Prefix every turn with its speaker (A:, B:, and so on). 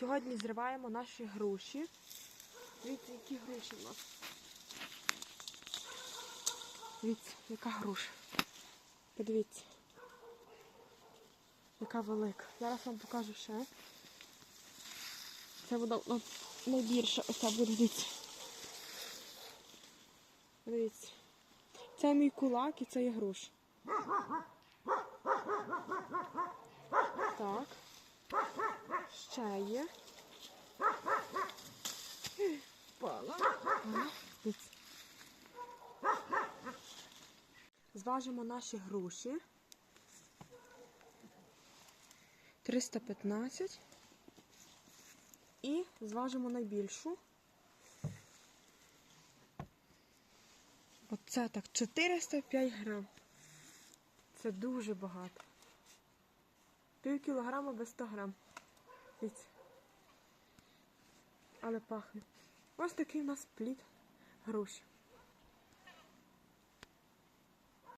A: Сьогодні зриваємо наші груші. Дивіться, які груші в нас. Дивіться, яка груша. Подивіться. Яка велика. Зараз вам покажу ще. Це буде найбільша. Ось ця буде, дивіться. Дивіться. Це мій кулак і це є груша. Так. Ще є. Впала. Зважимо наші груші. 315. І зважимо найбільшу. Оце так, 405 грам. Це дуже багато. Пів кілограма без 100 грам. Дивіться. Але пахне. Ось такий у нас плід груші.